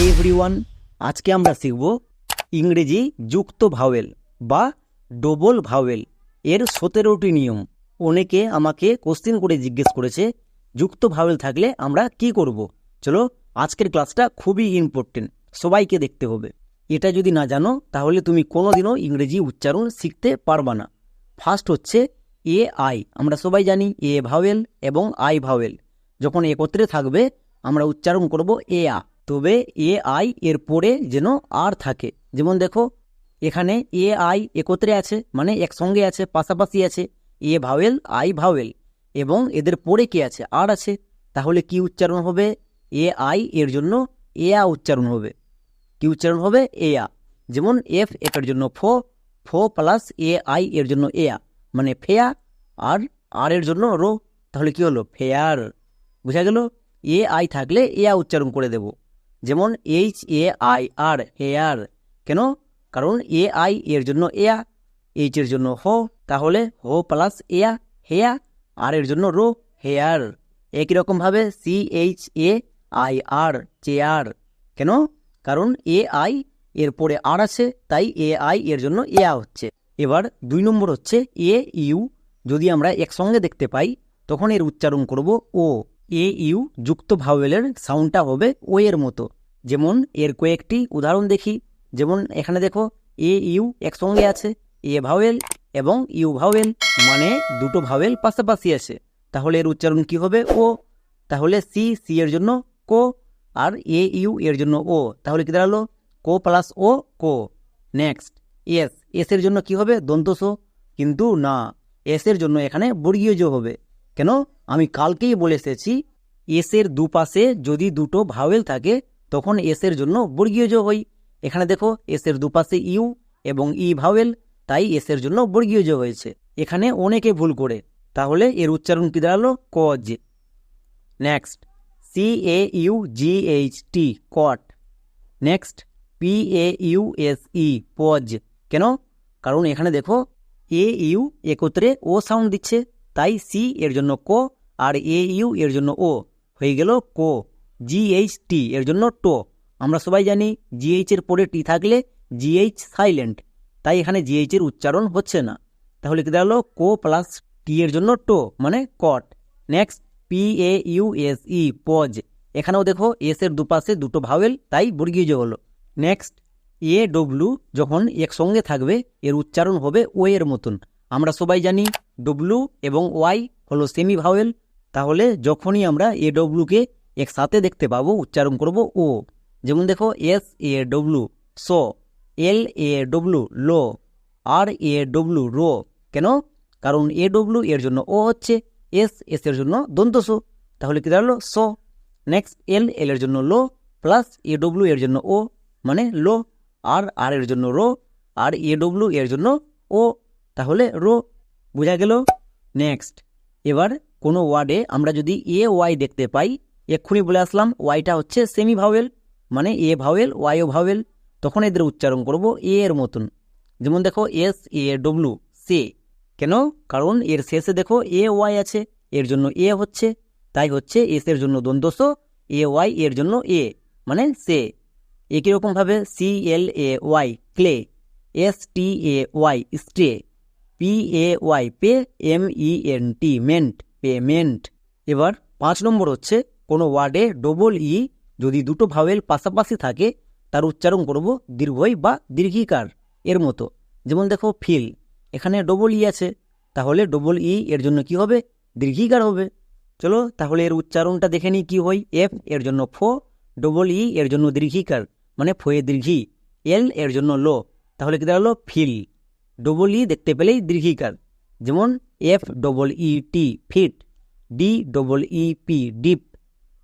Hi everyone আজকে আমরা শিখব ইংরেজি যুক্ত ভাওয়েল বা ডবল ভাওয়েল এর সতেরোটি নিয়ম। অনেকে আমাকে কোশ্চেন করে জিজ্ঞেস করেছে, যুক্ত ভাওয়েল থাকলে আমরা কি করব? চলো, আজকের ক্লাসটা খুবই ইম্পর্টেন্ট সবাইকে দেখতে হবে। এটা যদি না জানো, তাহলে তুমি কোনোদিনও ইংরেজি উচ্চারণ শিখতে পারবা না। ফার্স্ট হচ্ছে এ আই আমরা সবাই জানি এ ভাওয়েল এবং আই ভাওয়েল যখন একত্রে থাকবে, আমরা উচ্চারণ করব এ আ তবে এ আই এর পরে যেন আর থাকে। যেমন দেখো, এখানে এ আই একত্রে আছে মানে একসঙ্গে আছে, পাশাপাশি আছে, এ ভাওয়েল, আই ভাওয়েল, এবং এদের পরে কি আছে? আর আছে। তাহলে কি উচ্চারণ হবে? এ আই এর জন্য এ আ উচ্চারণ হবে। কি উচ্চারণ হবে? এ আ যেমন এফ এটার জন্য ফো ফো প্লাস এ আই এর জন্য এ আ মানে ফেয়া, আর আর এর জন্য রো। তাহলে কি হলো? ফেয়ার। বুঝা গেল? এ আই থাকলে এ আ উচ্চারণ করে দেব। যেমন H A I R hair কেন? কারণ এ আই এর জন্য এ এইচ এর জন্য হো, তাহলে হো প্লাস এ আ হেয়া আর এর জন্য রো হেয়ার একই রকমভাবে C H A I R chair কেন? কারণ এ আই এর পরে আর আছে, তাই এ আই এর জন্য এ হচ্ছে। এবার দুই নম্বর হচ্ছে এ ইউ যদি আমরা একসঙ্গে দেখতে পাই, তখন এর উচ্চারণ করব ও এ ইউ যুক্ত ভাওয়েলের সাউন্ডটা হবে ও এর মতো। যেমন এর কয়েকটি উদাহরণ দেখি। যেমন এখানে দেখো এ ইউ একসঙ্গে আছে এ ভাওয়েল এবং ইউ ভাওয়েল মানে দুটো ভাওয়েল পাশাপাশি আছে। তাহলে এর উচ্চারণ কি হবে? ও। তাহলে সি সি এর জন্য কো, আর এ ইউ এর জন্য ও। তাহলে কি দাঁড়াল? কো প্লাস ও, কো। Next, S. এস এর জন্য কি হবে? দন্তস কিন্তু না, এস এর জন্য এখানে বর্গীয় হবে। কেন? আমি কালকেই বলে এসেছি এস এর দুপাশে যদি দুটো ভাওয়েল থাকে, তখন এস এর জন্য বর্গীয় যোগ হয়। এখানে দেখো এস এর দুপাশে ইউ এবং ই ভাওয়েল, তাই এস এর জন্য বর্গীয় যোগ হয়েছে। এখানে অনেকে ভুল করে। তাহলে এর উচ্চারণ কি দাঁড়াল? Cause. Next C A U G H T caught next P A U S E pause. কেন? কারণ এখানে দেখো এ ইউ একত্রে ও সাউন্ড দিচ্ছে। তাই সি এর জন্য কো আর এ ইউ এর জন্য ও। হয়ে গেল কো। জি এইচ টি এর জন্য টো। আমরা সবাই জানি জিএইচ এর পরে টি থাকলে জিএইচ সাইলেন্ট। তাই এখানে জিএইচ এর উচ্চারণ হচ্ছে না। তাহলে কি দাঁড়াল? কো প্লাস টি এর জন্য টো মানে caught. Next, P A U S E, pause. এখানেও দেখো, এস এর দুপাশে দুটো ভাওয়েল, তাই বর্গীয় হলো। নেক্সট, এ ডব্লু যখন একসঙ্গে থাকবে, এর উচ্চারণ হবে ও এর মতন। আমরা সবাই জানি ডব্লু এবং ওয়াই হলো সেমি ভাওয়েল তাহলে যখনই আমরা এ ডব্লুকে একসাথে দেখতে পাবো, উচ্চারণ করব ও যেমন দেখো S A W saw L A W law R A W raw কেন? কারণ এ ডব্লু এর জন্য ও হচ্ছে এস এস এর জন্য দন্তসো তাহলে কি দাঁড়াল? সো নেক্সট এল এল এর জন্য লো প্লাস এ ডব্লু এর জন্য ও মানে লো আর আর এর জন্য রো আর এ ডব্লু এর জন্য ও তাহলে রো বোঝা গেল নেক্সট। এবার কোনো ওয়ার্ডে আমরা যদি এ, ওয়াই দেখতে পাই, এক্ষুনি বলে আসলাম ওয়াইটা হচ্ছে সেমি ভাওয়েল মানে এ ভাওয়েল ওয়াইও ভাওয়েল তখন এদের উচ্চারণ করব এ এর মতন। যেমন দেখো এস, এ ডব্লু সে। কেন? কারণ এর শেষে দেখো এ, ওয়াই আছে, এর জন্য এ হচ্ছে, তাই হচ্ছে এস এর জন্য দ্বন্দ্বস এ, ওয়াই এর জন্য এ মানে সে। একই রকমভাবে C, L, A, Y, clay, S, T, A, Y, stay. P A Y pay M E N T ment payment এবার পাঁচ নম্বর হচ্ছে কোনো ওয়ার্ডে ডবল ই যদি দুটো ভাওয়েল পাশাপাশি থাকে, তার উচ্চারণ করব দীর্ঘই বা দীর্ঘিকার। এর মতো। যেমন দেখো ফিল এখানে ডবল ই আছে, তাহলে ডবল ই এর জন্য কি হবে? দীর্ঘিকার হবে। চলো তাহলে এর উচ্চারণটা দেখে নিই কী হয়। এফ এর জন্য ফো ডবল ই এর জন্য দীর্ঘিকার মানে ফয়ে দীর্ঘি। এল এর জন্য লো তাহলে কি দাঁড়াল? ফিল ডবল ই দেখতে পেলেই দীর্ঘিকার যেমন F double E T feet D double E P deep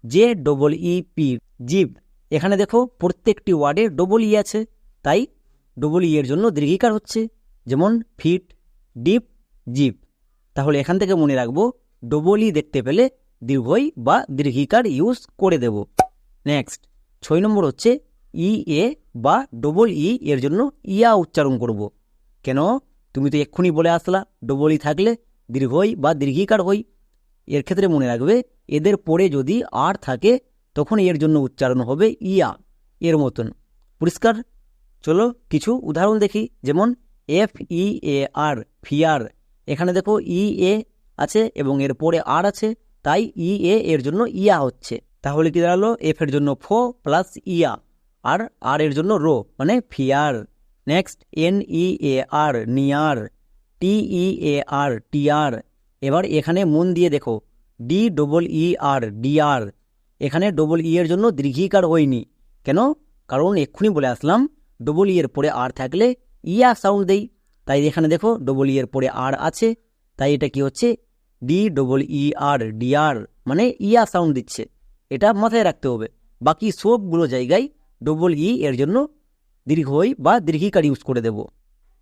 J double E P jeep এখানে দেখো প্রত্যেকটি ওয়ার্ডে ডবল ই আছে, তাই ডবল ই এর জন্য দীর্ঘিকার হচ্ছে। যেমন ফিট ডিপ জিপ তাহলে এখান থেকে মনে রাখব ডবল ই দেখতে পেলে দীর্ঘই বা দীর্ঘিকার ইউজ করে দেব। নেক্সট ছয় নম্বর হচ্ছে ই এ বা ডবল ই এর জন্য ইয়া উচ্চারণ করব। কেন? তুমি তো এক্ষুনি বলে আসলা, ডবল ই থাকলে দীর্ঘই বা দীর্ঘিকার হই। এর ক্ষেত্রে মনে রাখবে, এদের পরে যদি আর থাকে, তখন এর জন্য উচ্চারণ হবে ইয়া, এর মতন। পরিষ্কার? চলো কিছু উদাহরণ দেখি, যেমন F E A R, fear. এখানে দেখো ই এ আছে এবং এর পরে আর আছে, তাই ই এ এর জন্য ইয়া হচ্ছে। তাহলে কি দাঁড়াল? এফ এর জন্য ফো প্লাস ইয়া, আর আর এর জন্য রো মানে fear. Next N E A R near T E A R tear এবার এখানে মন দিয়ে দেখো D double E R deer এখানে ডবল ই এর জন্য দীর্ঘিকার হয়নি কেন? কারণ এক্ষুনি বলে আসলাম ডবল ই এর পরে আর থাকলে ইয়া সাউন্ড দেই। তাই এখানে দেখো ডবল ই এর পরে আর আছে। তাই এটা কি হচ্ছে? D double E R deer মানে ইয়া সাউন্ড দিচ্ছে। এটা মাথায় রাখতে হবে। বাকি সবগুলো জায়গায় ডবল ই এর জন্য দীর্ঘই বা দীর্ঘিকার ইউজ করে দেব।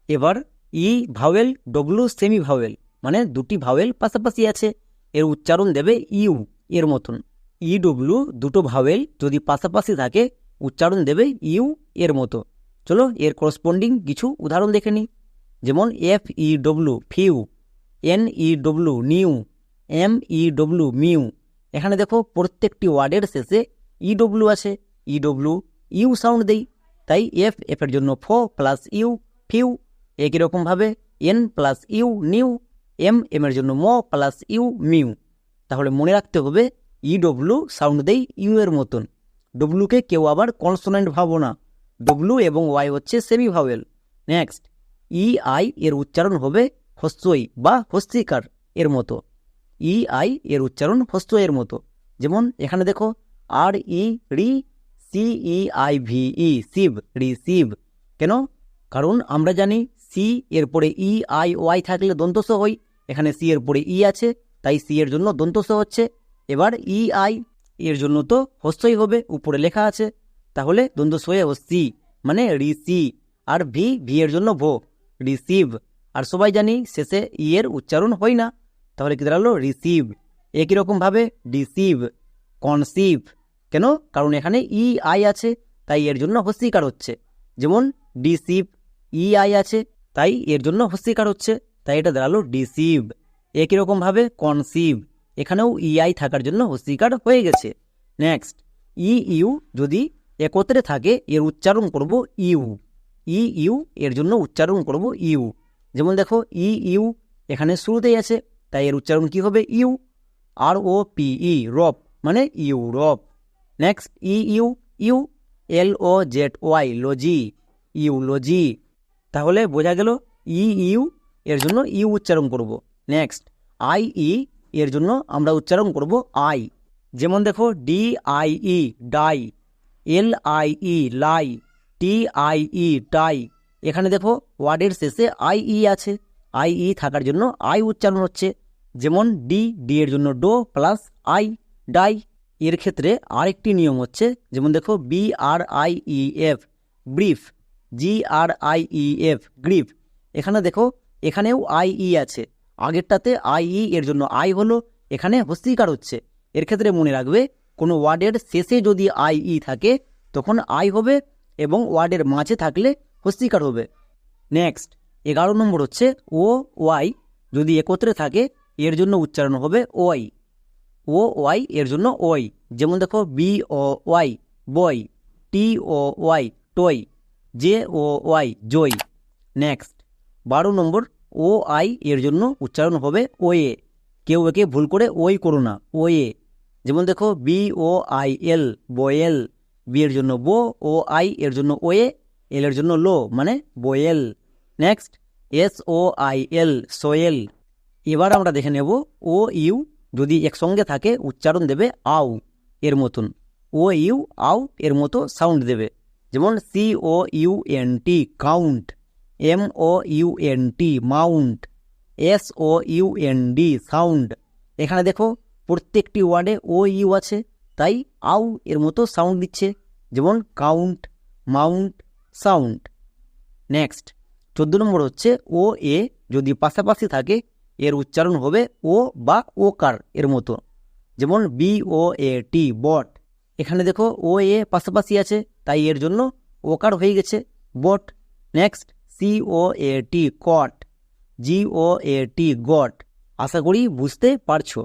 এবার E vowel W semi vowel মানে দুটি ভাওয়েল পাশাপাশি আছে। এর উচ্চারণ দেবে ইউ, এর মতন। ই ডব্লু দুটো ভাওয়েল যদি পাশাপাশি থাকে, উচ্চারণ দেবে ইউ, এর মতো। চলো এর করসপন্ডিং কিছু উদাহরণ দেখে নিই। যেমন F E W, few, N E W, new, M E W, mew. এখানে দেখো প্রত্যেকটি ওয়ার্ডের শেষে ই ডব্লু আছে। ই ডব্লু ইউ সাউন্ড দেই। তাই এফ এফ এর জন্য ফো প্লাস ইউ, ফিউ, একই রকমভাবে N plus U, new, M M এর জন্য ম প্লাস ইউ, মিউ। তাহলে মনে রাখতে হবে ই ডব্লু সাউন্ড দেই ইউ এর মতন। ডব্লুকে কেউ আবার কনসোনেন্ট ভাবো না। ডব্লু এবং ওয়াই হচ্ছে semi vowel next E I এর উচ্চারণ হবে হস্যই বা হস্তিকার এর মতো। ই আই এর উচ্চারণ হস্ত এর মতো। যেমন এখানে দেখো আর ই রি C E I V E ceive receive কেন? কারণ আমরা জানি সি এর পরে ই আই ওয়াই থাকলে দন্তস হই এখানে সি এর পরে ই আছে, তাই সি এর জন্য দন্তস হচ্ছে। এবার ই আই এর জন্য তো হস্যই হবে, উপরে লেখা আছে। তাহলে দ্বন্দ্ব সয়ে হস্যি মানে রিসি আর ভি ভি এর জন্য ভো রিসিভ আর সবাই জানি শেষে ই এর উচ্চারণ হয় না, তাহলে কি দাঁড়াল? রিসিভ একই রকমভাবে ডিসিভ কনসিভ কেন? কারণ এখানে ই আই আছে, তাই এর জন্য হস্যিকার হচ্ছে। যেমন ডিসিভ ই আই আছে, তাই এর জন্য হস্যিকার হচ্ছে। তাই এটা দাঁড়াল ডিসিভ একই রকমভাবে কনসিভ এখানেও ই আই থাকার জন্য হস্যিকার হয়ে গেছে। নেক্সট ই ইউ যদি একত্রে থাকে, এর উচ্চারণ করব ইউ ই ইউ এর জন্য উচ্চারণ করব ইউ যেমন দেখো ই ইউ এখানে শুরুতেই আছে, তাই এর উচ্চারণ কি হবে? You R O P E রপ মানে Europe. Next E U U L O Z Y logy eulogy তাহলে বোঝা গেল ই ইউ এর জন্য ইউ উচ্চারণ করব। নেক্সট আই ই এর জন্য আমরা উচ্চারণ করব আই যেমন দেখো D I E die L I E lie T I E tie এখানে দেখো, ওয়ার্ডের শেষে আই ই আছে। আই ই থাকার জন্য আই উচ্চারণ হচ্ছে। যেমন ডি ডি এর জন্য ডো প্লাস আই ডাই এর ক্ষেত্রে আরেকটি নিয়ম হচ্ছে, যেমন দেখো B R I E F brief G R I E F grief এখানে দেখো, এখানেও আই ই আছে। আগেরটাতে আই ই এর জন্য আই হলো, এখানে হস্তিকার হচ্ছে। এর ক্ষেত্রে মনে রাখবে, কোনো ওয়ার্ডের শেষে যদি আই ই থাকে, তখন আই হবে এবং ওয়ার্ডের মাঝে থাকলে হস্তিকার হবে। নেক্সট এগারো নম্বর হচ্ছে ও ওয়াই যদি একত্রে থাকে, এর জন্য উচ্চারণ হবে ওয়াই ও ওয়াই এর জন্য ওয়াই যেমন দেখো, B O Y boy T O Y toy J O Y joy next বারো নম্বর, ও আই এর জন্য উচ্চারণ হবে ওয়ে কেউ একে ভুল করে ওই করো না, ও এ। যেমন দেখো, B O I L, boil. B এর জন্য বো, ও আই এর জন্য ওয়ে এল এর জন্য লো মানে boil. Next S O I L, soil. এবার আমরা দেখে নেব ও ইউ যদি একসঙ্গে থাকে, উচ্চারণ দেবে আউ এর মতন। ও ইউ আউ এর মতো সাউন্ড দেবে। যেমন C O U N T, count. M O U N T, mount. S O U N D, sound. এখানে দেখো, প্রত্যেকটি ওয়ার্ডে ও ইউ আছে, তাই আউ এর মতো সাউন্ড দিচ্ছে। যেমন কাউন্ট, মাউন্ট, সাউন্ড। নেক্সট, চোদ্দ নম্বর হচ্ছে ও এ যদি পাশাপাশি থাকে এর উচ্চারণ হবে ও বা ও কার এর মতো। যেমন বি, ও, এ, টি, বট। এখানে দেখো ও, এ পাশাপাশি আছে, তাই এর জন্য ওকার হয়ে গেছে। Bought. Next, C, O, A, T, coat. G, O, A, T, goat. আশা করি বুঝতে পারছ।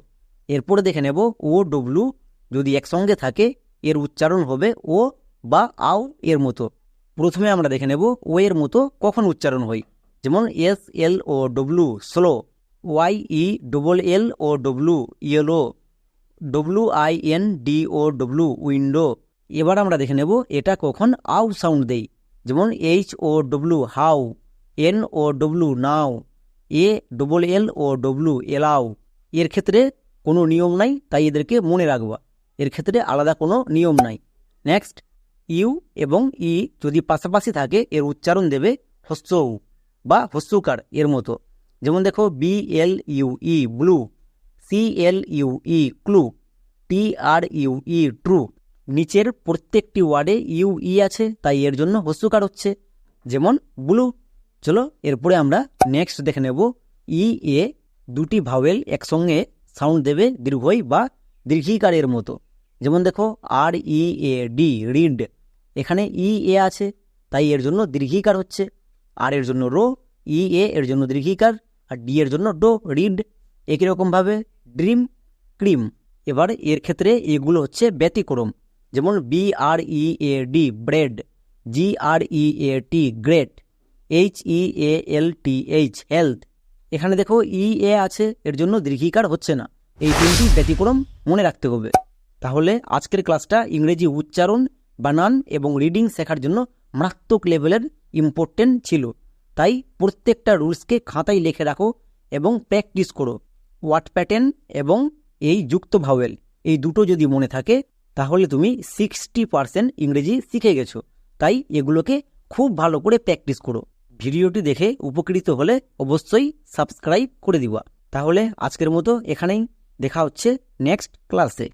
এরপরে দেখে নেব ও ডব্লু যদি একসঙ্গে থাকে, এর উচ্চারণ হবে ও বা আও এর মতো। প্রথমে আমরা দেখে নেব ও এর মতো কখন উচ্চারণ হয়। যেমন S, L, O W slow. Y E double L O W yellow W I N D O W window এবার আমরা দেখে নেব এটা কখন আউ সাউন্ড দেই যেমন H O W how N O W now A double L O W allow এর ক্ষেত্রে কোনো নিয়ম নাই, তাই এদেরকে মনে রাখবা। এর ক্ষেত্রে আলাদা কোনো নিয়ম নাই। নেক্সট ইউ এবং ই যদি পাশাপাশি থাকে, এর উচ্চারণ দেবে হস্যৌ বা হস্যকার এর মতো। যেমন দেখো B L U E blue C L U E clue T R U E true নিচের প্রত্যেকটি ওয়ার্ডে ইউ ই আছে, তাই এর জন্য হস্যকার হচ্ছে। যেমন ব্লু চলো এরপরে আমরা নেক্সট দেখে নেব। ই এ দুটি ভাওয়েল একসঙ্গে সাউন্ড দেবে দীর্ঘই বা দীর্ঘিকারের মতো। যেমন দেখো R E A D read এখানে ই এ আছে, তাই এর জন্য দীর্ঘিকার হচ্ছে। আর এর জন্য রো ই এ এর জন্য দীর্ঘিকার। আর ডি এর জন্য ডো, রিড, একই রকমভাবে ড্রিম, ক্রিম। এবার এর ক্ষেত্রে এগুলো হচ্ছে ব্যতিক্রম। যেমন B R E A D bread. G R E A T great. H E A L T H health. এখানে দেখো ই এ আছে, এর জন্য দীর্ঘিকার হচ্ছে না। এই তিনটি ব্যতিক্রম মনে রাখতে হবে। তাহলে আজকের ক্লাসটা ইংরেজি উচ্চারণ, বানান এবং রিডিং শেখার জন্য মারাত্মক লেভেলের ইম্পর্টেন্ট ছিল। তাই প্রত্যেকটা রুলসকে খাতায় লিখে রাখো এবং প্র্যাকটিস করো। ওয়াট প্যাটার্ন এবং এই যুক্ত ভাওয়েল, এই দুটো যদি মনে থাকে, তাহলে তুমি সিক্সটি পারসেন্ট ইংরেজি শিখে গেছো। তাই এগুলোকে খুব ভালো করে প্র্যাকটিস করো। ভিডিওটি দেখে উপকৃত হলে অবশ্যই সাবস্ক্রাইব করে দিবা। তাহলে আজকের মতো এখানেই। দেখা হচ্ছে নেক্সট ক্লাসে।